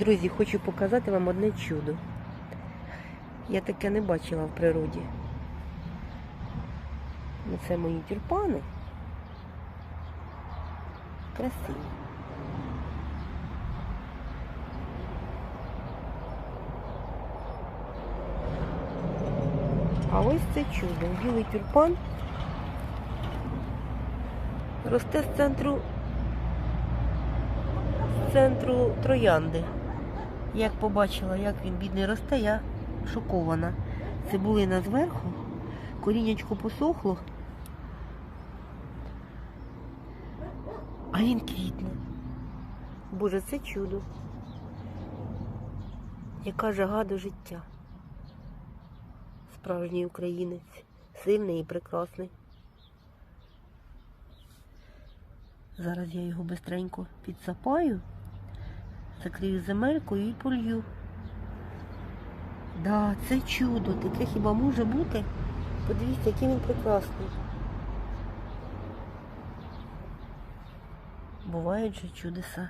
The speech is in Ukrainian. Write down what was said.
Друзі, хочу показати вам одне чудо. Я таке не бачила в природі. Ну, Це мої тюльпани. Красиві. А ось це чудо. Білий тюльпан росте з центру з центру троянди. Як побачила, як він бідний росте, я шокована. Цибулина зверху, коріннячко посохло, а він квітне. Боже, це чудо. Яка жага до життя. Справжній українець, сильний і прекрасний. Зараз я його бистренько підсапаю, закрию земелькою і полью. Да, це чудо, таке хіба може бути? Подивіться, який він прекрасний. Бувають же чудеса.